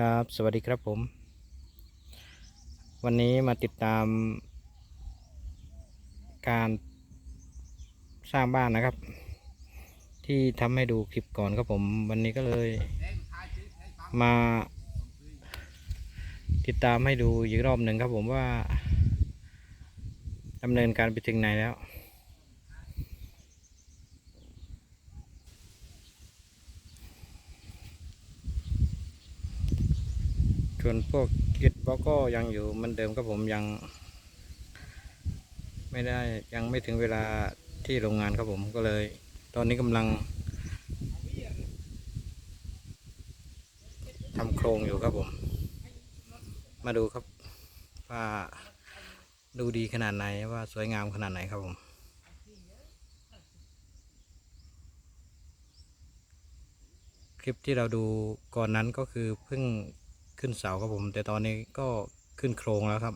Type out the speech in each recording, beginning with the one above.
ครับ สวัสดีครับผม วันนี้มาติดตาม การสร้างบ้านนะครับ ที่ทำให้ดูคลิปก่อนครับผม วันนี้ก็เลยมา ติดตามให้ดูอีกรอบหนึ่งครับผมว่าดำเนินการไปถึงไหนแล้ว ส่วนพวกกิจบล็อกก็ยังอยู่เหมือนเดิมครับผมยัง ไม่ได้ยังไม่ถึงเวลาที่โรงงานครับผมก็เลย ตอนนี้กำลังทำโครงอยู่ครับผม มาดูครับว่าดูดีขนาดไหนว่าสวยงามขนาดไหนครับผมคลิปที่เราดูก่อนนั้นก็คือเพิ่ง ขึ้นเสาครับผม แต่ตอนนี้ก็ขึ้นโครงแล้วครับ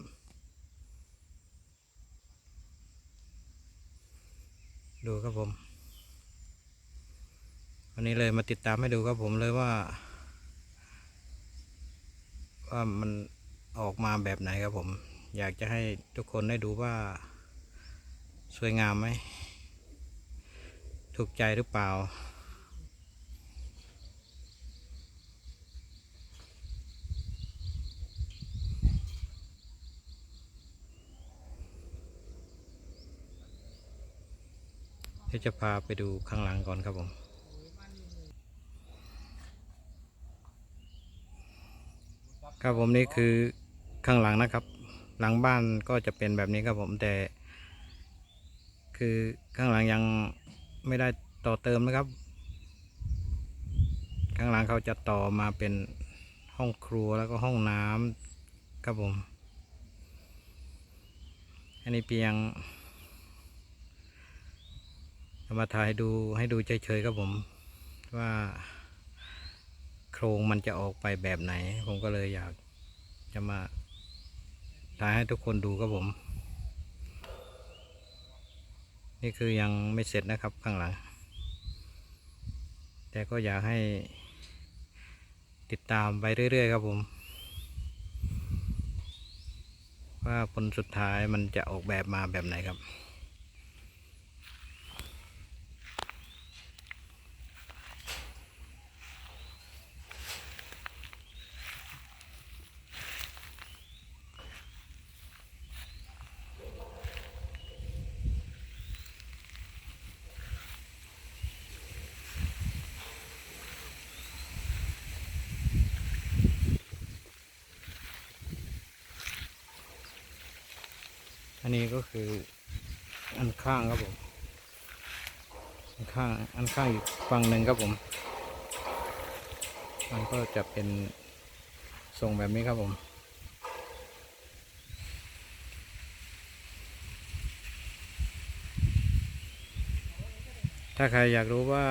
ดูครับผม วันนี้เลยมาติดตามให้ดูครับผมเลยว่า ว่ามันออกมาแบบไหนครับผม อยากจะให้ทุกคนได้ดูว่าสวยงามไหม ถูกใจหรือเปล่า เดี๋ยวจะพาไปดูข้างหลังก่อนครับผมครับผมนี่คือข้างหลังนะครับ หลังบ้านก็จะเป็นแบบนี้ครับผมแต่ คือข้างหลังยังไม่ได้ต่อเติมนะครับ ข้างหลังเขาจะต่อมาเป็นห้องครัวแล้วก็ห้องน้ำครับผม อันนี้เพียง มาถ่ายดูให้ดูเฉยๆครับผมว่าโครงมันจะออกไปแบบไหน ผมก็เลยอยากจะมาถ่ายให้ทุกคนดูครับผม นี่คือยังไม่เสร็จนะครับข้างหลัง แต่ก็อยากให้ติดตามไปเรื่อยๆครับผม ว่าผลสุดท้ายมันจะออกแบบมาแบบไหนครับ นนี้ก็คืออันข้างครับผมอันข้างอันข้างอีกฝั่งหนึ่งครับผม มันก็จะเป็นทรงแบบนี้ครับผมถ้าใครอยากรู้ว่า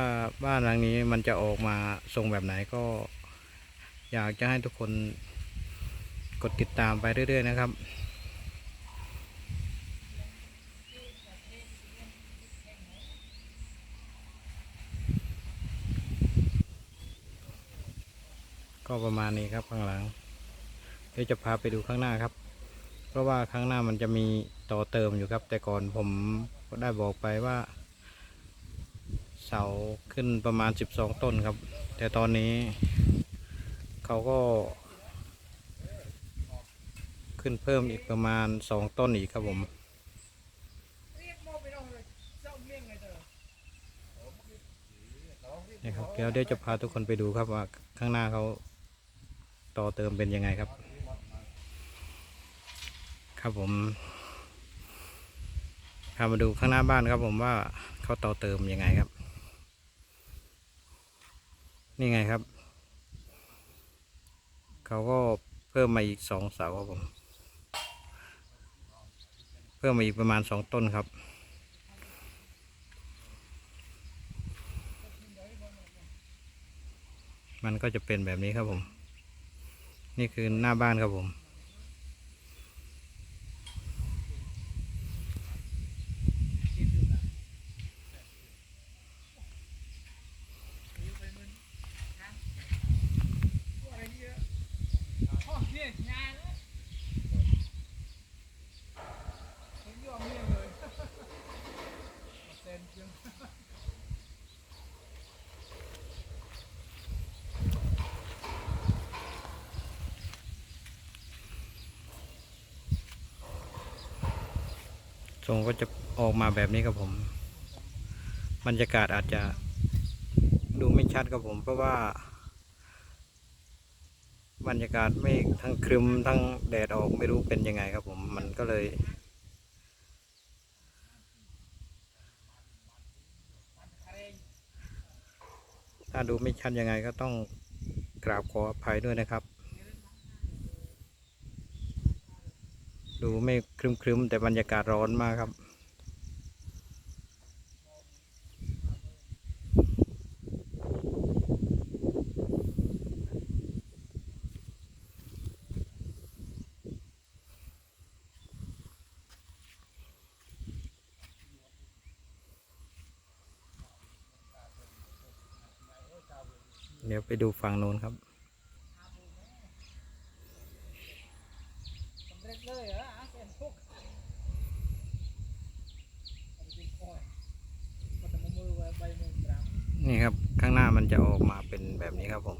บ้านหลังนี้มันจะออกมาทรงแบบไหนก็ อยากจะให้ทุกคนกดติดตามไปเรื่อย ๆ นะครับ ก็ประมาณนี้ครับข้างหลัง เดี๋ยวจะพาไปดูข้างหน้าครับ เพราะว่าข้างหน้ามันจะมีต่อเติมอยู่ครับ แต่ก่อนผมก็ได้บอกไปว่า เสาขึ้นประมาณ 12 ต้นครับ แต่ตอนนี้เขาก็ ขึ้นเพิ่มอีกประมาณ 2 ต้นอีกครับผมนี่ครับเดี๋ยวเดี๋ยวจะพาทุกคนไปดูครับว่าข้างหน้าเขา ต่อเติมเป็นยังไงครับ ครับผมพามาดูข้างหน้าบ้านครับผมว่าเขาต่อเติมยังไงครับ นี่ไงครับ เขาก็เพิ่มมาอีกสองเสาครับผม เพิ่มมาอีกประมาณสองต้นครับ มันก็จะเป็นแบบนี้ครับผม นี่คือหน้าบ้านครับผม น ทรงก็จะออกมาแบบนี้ครับผม บรรยากาศอาจจะดูไม่ชัดครับผม เพราะว่า บรรยากาศเมฆทั้งครึมทั้งแดดออกไม่รู้เป็นยังไงครับผม มันก็เลยถ้าดูไม่ชัดยังไงก็ต้องกราบขออภัยด้วยนะครับ ดูไม่ครึมๆแต่บรรยากาศร้อนมากครับ เดี๋ยวไปดูฝั่งโน้นครับ สำเร็จเลยเหรออะเป็นพวกเอาไปกินอ้อยก็จะมามือไว้ใบหนึ่งครั้ง นี่ครับข้างหน้ามันจะออกมาเป็นแบบนี้ครับผม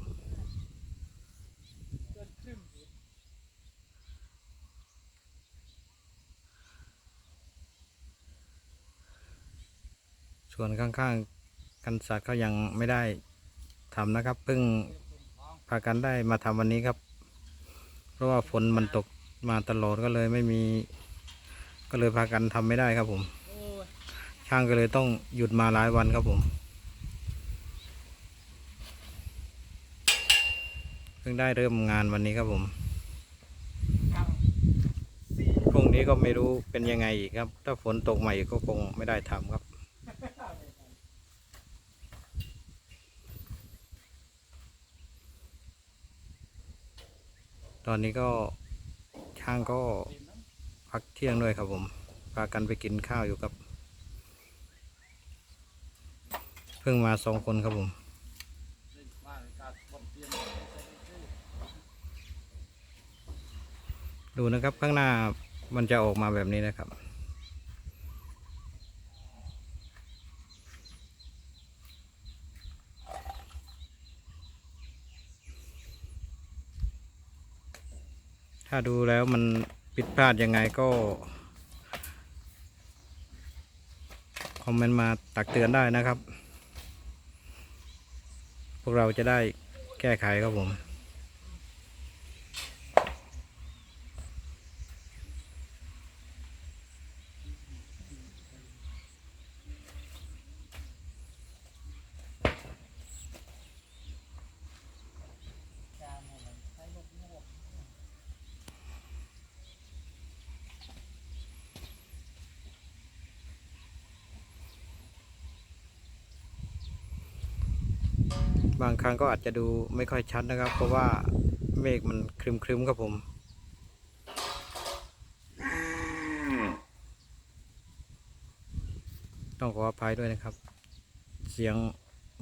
ส่วนข้างๆกันสัตว์เขายังไม่ได้ทำนะครับเพิ่งพากันได้มาทำวันนี้ครับ เพราะว่าฝนมันตกมาตลอดก็เลยไม่มี ก็เลยพากันทำไม่ได้ครับผม ช่างก็เลยต้องหยุดมาหลายวันครับผม พิ่งได้เริ่มงานวันนี้ครับผมเอาสี่พรุ่งนี้ก็ไม่รู้เป็นยังไงอีกครับ ถ้าฝนตกใหม่ก็คงไม่ได้ทำครับตอนนี้ก็ช่างก็พักเที่ยงด้วยครับผม พากันไปกินข้าวอยู่ครับ เพิ่งมาสองคนครับผม ดูนะครับข้างหน้ามันจะออกมาแบบนี้นะครับ ถ้าดูแล้วมันผิดพลาดยังไงก็ คอมเมนต์มาตักเตือนได้นะครับ พวกเราจะได้แก้ไขครับผม บางครั้งก็อาจจะดูไม่ค่อยชัดนะครับ เพราะว่าเมฆมันครึมๆครับผม ต้องขออภัยด้วยนะครับ เสียง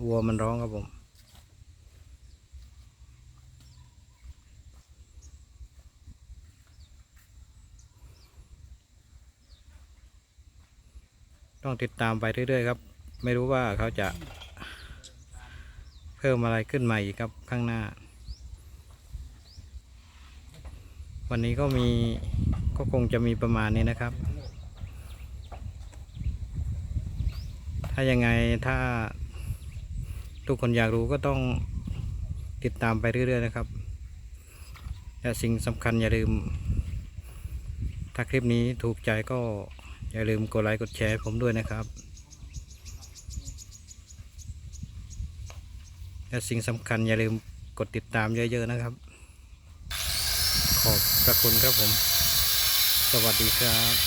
วัวมันร้องครับผมต้องติดตามไปเรื่อยๆครับ ไม่รู้ว่าเขาจะ พิ่มอะไรขึ้นมาอีกครับข้างหน้า วันนี้ก็มีก็คงจะมีประมาณนี้นะครับ ถ้ายังไงถ้าทุกคนอยากรู้ก็ต้องติดตามไปเรื่อยๆนะครับและสิ่งสำคัญอย่าลืม ถ้าคลิปนี้ถูกใจก็อย่าลืมกดไลค์กดแชร์ผมด้วยนะครับ และสิ่งสำคัญอย่าลืมกดติดตามเยอะๆนะครับ ขอบพระคุณครับผม สวัสดีครับ